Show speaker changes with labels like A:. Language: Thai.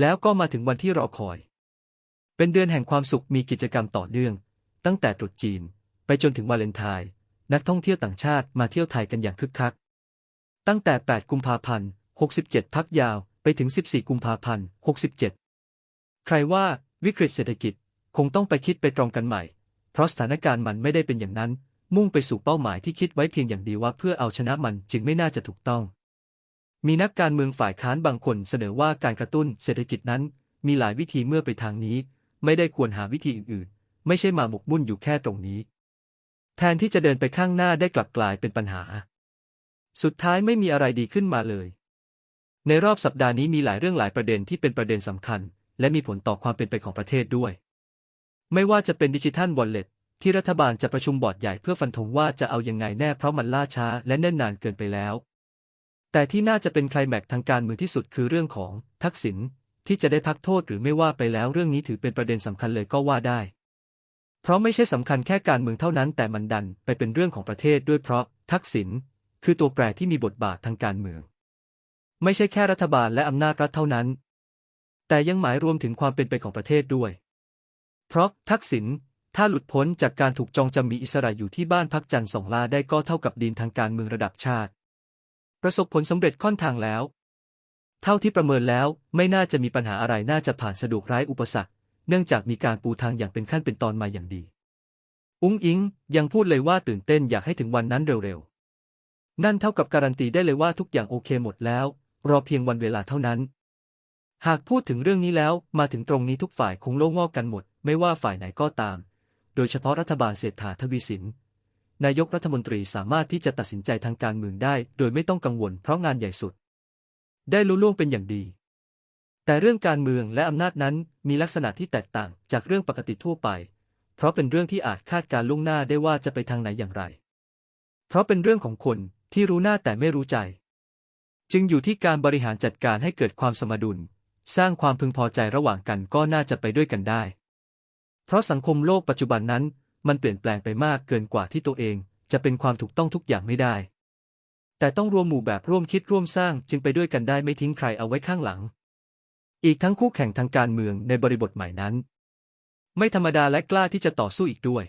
A: แล้วก็มาถึงวันที่รอคอย เป็นเดือนแห่งความสุขมีกิจกรรมต่อเนื่อง ตั้งแต่ตรุษจีน ไปจนถึงวาเลนไทน์นักท่องเที่ยวต่างชาติมาเที่ยวไทยกันอย่างคึกคัก ตั้งแต่ 8 กุมภาพันธ์ 67 พักยาวไปถึง 14 กุมภาพันธ์ 67 ใครว่าวิกฤตเศรษฐกิจคงต้องไปคิดไปตรองกันใหม่ เพราะสถานการณ์มันไม่ได้เป็นอย่างนั้น มุ่งไปสู่เป้าหมายที่คิดไว้เพียงอย่างเดียวว่าเพื่อเอาชนะมันจึงไม่น่าจะถูกต้อง มีนักการเมืองฝ่ายค้านบางคนเสนอว่าการกระตุ้นเศรษฐกิจนั้น มีหลายวิธีเมื่อไปทางนี้ ไม่ได้ควรหาวิธีอื่นๆ ไม่ใช่มาหมกมุ่นอยู่แค่ตรงนี้ แทนที่จะเดินไปข้างหน้าได้กลับกลายเป็นปัญหา สุดท้ายไม่มีอะไรดีขึ้นมาเลย ในรอบสัปดาห์นี้มีหลายเรื่องหลายประเด็นที่เป็นประเด็นสำคัญ และมีผลต่อความเป็นไปของประเทศด้วย ไม่ว่าจะเป็นดิจิทัลวอลเล็ตที่รัฐบาลจะประชุมบอร์ดใหญ่เพื่อฟันธงว่าจะเอายังไงแน่เพราะมันล่าช้าและเนิ่นนานเกินไปแล้ว แต่ที่น่าจะเป็นไคลแม็กซ์ทางการเมืองที่สุดคือเรื่องของทักษิณที่จะได้พักโทษหรือไม่ว่าไปแล้วเรื่องนี้ถือเป็นประเด็นสำคัญเลยก็ว่าได้ เพราะไม่ใช่สำคัญแค่การเมืองเท่านั้น แต่มันดันไปเป็นเรื่องของประเทศด้วยเพราะทักษิณคือตัวแปรที่มีบทบาททางการเมือง ไม่ใช่แค่รัฐบาลและอำนาจรัฐเท่านั้น แต่ยังหมายรวมถึงความเป็นไปของประเทศด้วย เพราะทักษิณถ้าหลุดพ้นจากการถูกจองจำมีอิสระอยู่ที่บ้านพักจันทร์สองลาได้ก็เท่ากับดีนทางการเมืองระดับชาติ ประสบผลสำเร็จค่อนทางแล้ว เท่าที่ประเมินแล้วไม่น่าจะมีปัญหาอะไรน่าจะผ่านสะดวกไร้อุปสรรค เนื่องจากมีการปูทางอย่างเป็นขั้นเป็นตอนมาอย่างดี อุ้งอิงยังพูดเลยว่าตื่นเต้นอยากให้ถึงวันนั้นเร็วๆ นั่นเท่ากับการันตีได้เลยว่าทุกอย่างโอเคหมดแล้ว รอเพียงวันเวลาเท่านั้น หากพูดถึงเรื่องนี้แล้วมาถึงตรงนี้ทุกฝ่ายคงโล่งอกกันหมด ไม่ว่าฝ่ายไหนก็ตาม โดยเฉพาะรัฐบาลเศรษฐาทวีสิน นายกรัฐมนตรีสามารถที่จะตัดสินใจทางการเมืองได้ โดยไม่ต้องกังวลเพราะงานใหญ่สุด ได้ลุล่วงเป็นอย่างดี แต่เรื่องการเมืองและอำนาจนั้นมีลักษณะที่แตกต่างจากเรื่องปกติทั่วไป เพราะเป็นเรื่องที่อาจคาดการล่วงหน้าได้ว่าจะไปทางไหนอย่างไร เพราะเป็นเรื่องของคนที่รู้หน้าแต่ไม่รู้ใจ จึงอยู่ที่การบริหารจัดการให้เกิดความสมดุล สร้างความพึงพอใจระหว่างกันก็น่าจะไปด้วยกันได้ เพราะสังคมโลกปัจจุบันนั้น มันเปลี่ยนแปลงไปมากเกินกว่าที่ตัวเอง จะเป็นความถูกต้องทุกอย่างไม่ได้ แต่ต้องรวมหมู่แบบร่วมคิดร่วมสร้างจึงไปด้วยกันได้ไม่ทิ้งใครเอาไว้ข้างหลัง อีกทั้งคู่แข่งทางการเมืองในบริบทใหม่นั้น ไม่ธรรมดาและกล้าที่จะต่อสู้อีกด้วย